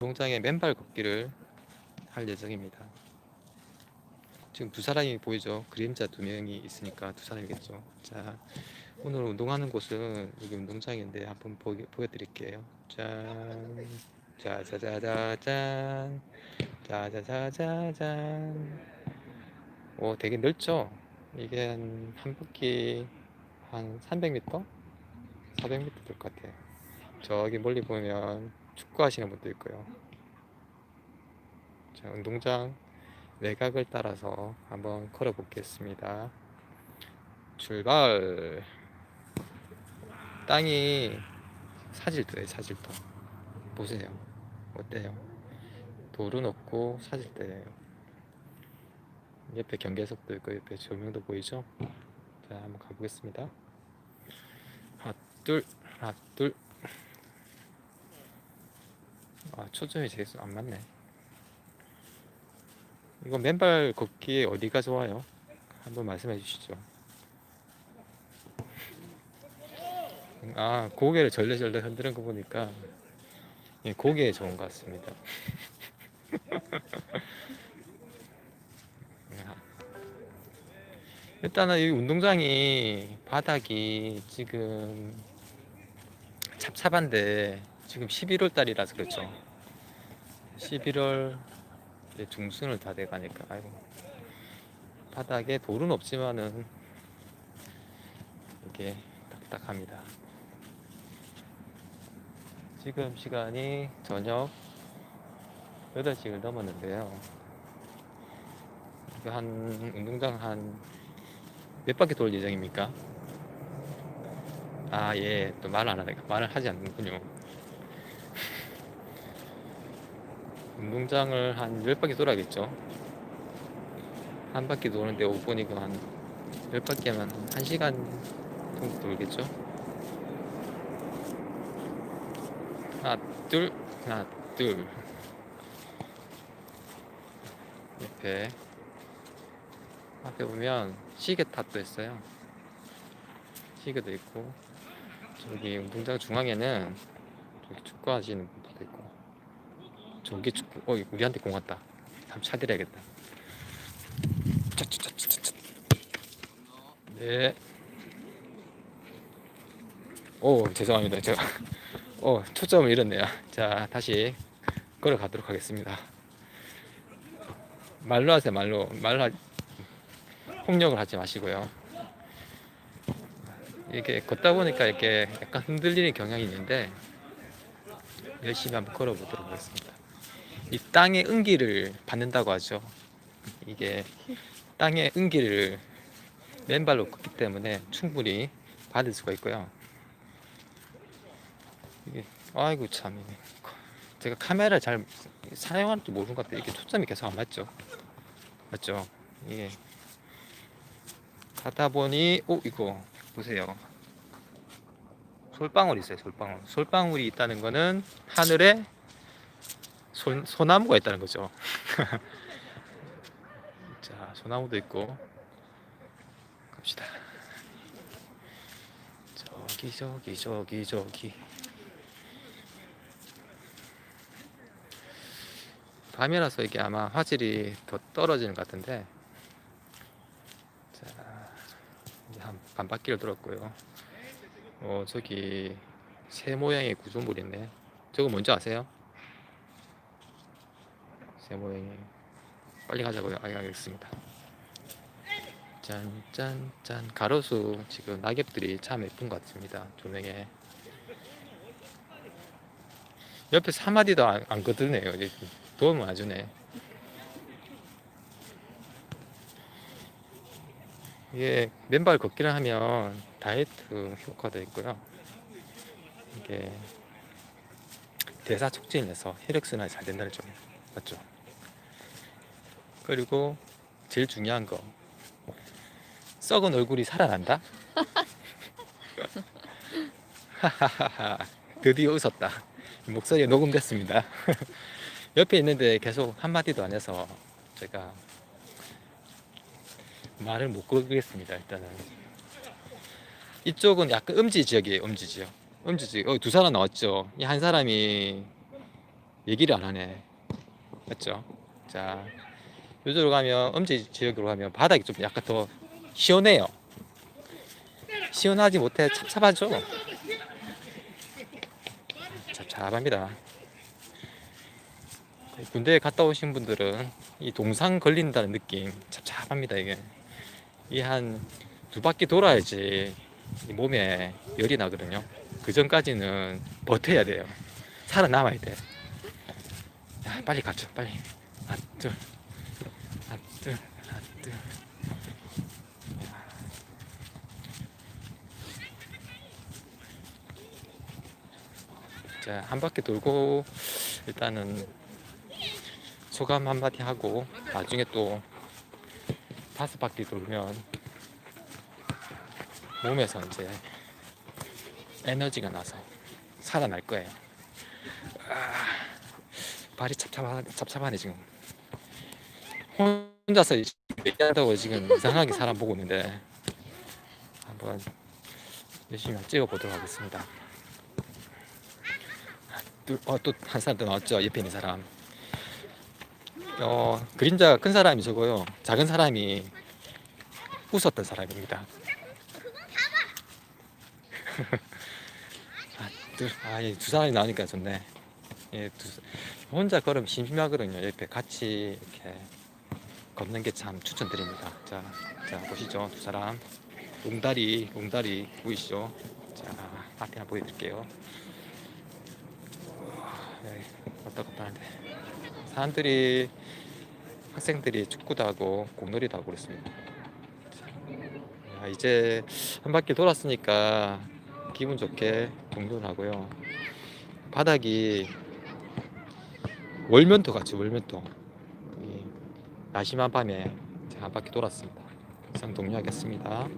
운동장에 맨발 걷기를 할 예정입니다. 지금 두 사람이 보이죠? 그림자 두 명이 있으니까 두 사람이겠죠. 자, 오늘 운동하는 곳은 여기 운동장인데 한번 보, 보여드릴게요. 짠, 짜자자자잔, 짜자자자잔. 오, 되게 넓죠? 이게 한, 한 바퀴 한 300m? 400m 될 것 같아요. 저기 멀리 보면 축구 하시는 분도 있고요. 자, 운동장 외곽을 따라서 한번 걸어 보겠습니다. 출발! 땅이 사질도예요, 사질도. 보세요. 어때요? 돌은 없고 사질도예요. 옆에 경계석도 있고 옆에 조명도 보이죠? 자, 한번 가보겠습니다. 하나, 둘, 하나, 둘. 아, 초점이 제일 안 맞네. 이거 맨발 걷기에 어디가 좋아요? 한번 말씀해 주시죠. 아, 고개를 절레절레 흔드는 거 보니까 예, 고개에 좋은 것 같습니다. 아. 일단은 이 운동장이 바닥이 지금 찹찹한데 지금 11월 달이라서 그렇죠. 11월 이제 중순을 다 돼가니까 아이고 바닥에 돌은 없지만은 이게 딱딱합니다. 지금 시간이 저녁 8시를 넘었는데요. 한 운동장 한 몇 바퀴 돌 예정입니까? 아, 예, 또말안 하니까 말을 하지 않는군요. 운동장을 한 10바퀴 돌아야겠죠. 한 바퀴 도는데 5분이고 한 10바퀴 하면 한 1시간 정도 돌겠죠. 하나, 둘, 하나, 둘. 옆에 앞에 보면 시계 탑도 있어요. 시계도 있고 저기 운동장 중앙에는 저기 축구하시는 분들도 있고 저기 어 우리한테 공 왔다. 한번 차드려야겠다. 네. 오 죄송합니다. 제가 어 초점을 잃었네요. 자 다시 걸어가도록 하겠습니다. 말로 하세요 말로 말로 하... 폭력을 하지 마시고요. 이게 걷다 보니까 이렇게 약간 흔들리는 경향이 있는데 열심히 한번 걸어보도록 하겠습니다. 이 땅의 은기를 받는다고 하죠. 이게 땅의 은기를 맨발로 걷기 때문에 충분히 받을 수가 있고요. 이게 아이고 참 제가 카메라 잘줄 모르는 것 같아요. 이게 초점이 계속 안 맞죠. 맞죠? 이게 가다 보니 오 이거 보세요. 솔방울 있어요. 솔방울. 솔방울이 있다는 거는 하늘에 소, 소나무가 있다는 거죠. 자, 소나무도 있고 갑시다. 저기 저기 저기 저기 밤이라서 이게 아마 화질이 더 떨어지는 것 같은데 자 이제 한 반바퀴를 돌았고요 어 저기 새 모양의 구조물이 있네 저거 뭔지 아세요? 새 모양이 빨리 가자고요. 아, 알겠습니다. 짠짠짠. 가로수 지금 낙엽들이 참 예쁜 것 같습니다. 조명에. 옆에 사마디도 안, 안 거드네요. 도움을 안 주네. 이게 맨발 걷기를 하면 다이어트 효과도 있고요. 이게 대사 촉진해서 혈액순환이 잘 된다는 점 맞죠 그리고 제일 중요한 거. 썩은 얼굴이 살아난다? 드디어 웃었다. 목소리가 녹음됐습니다. 옆에 있는데 계속 한마디도 안 해서 제가 말을 못 걸겠습니다 일단은. 이쪽은 약간 음지 지역이에요 음지 지역. 음지 지역. 어, 두 사람 나왔죠. 이 한 사람이 얘기를 안 하네. 맞죠? 자, 요쪽으로 가면 음지 지역으로 가면 바닥이 좀 약간 더 시원해요. 시원하지 못해 찹찹하죠. 찹찹합니다. 군대에 갔다 오신 분들은 이 동상 걸린다는 느낌 찹찹합니다 이게. 이 한 두 바퀴 돌아야지 이 몸에 열이 나거든요. 그 전까지는 버텨야 돼요. 살아남아야 돼. 야, 빨리 가죠, 빨리. 하나, 둘, 하나, 둘, 하나, 둘. 자, 한 바퀴 돌고 일단은 소감 한마디 하고 나중에 또 다섯 바퀴 돌면 몸에서 이제 에너지가 나서 살아날 거예요. 아, 발이 찹찹하, 찹찹하네 지금. 혼자서 얘기한다고 지금 이상하게 사람 보고 있는데 한번 열심히 찍어 보도록 하겠습니다. 어, 또한 사람 더 나왔죠 옆에 있는 사람. 어, 그림자가 큰 사람이 저고요. 작은 사람이 웃었던 사람입니다. 아, 두, 아, 예, 두 사람이 나오니까 좋네. 예, 두, 혼자 걸으면 심심하거든요. 옆에 같이 이렇게 걷는 게 참 추천드립니다. 자, 자 보시죠, 두 사람. 옹다리, 옹다리 보이시죠? 자, 앞에 하나 보여드릴게요. 네, 왔다 갔다 하는데 사람들이 학생들이 축구도 하고 공놀이도 하고 그랬습니다. 자, 이제 한 바퀴 돌았으니까 기분 좋게 공존하고요. 바닥이 월면토 같이 월면토. 이 나심한 밤에 제가 한 바퀴 돌았습니다. 이상 종료하겠습니다.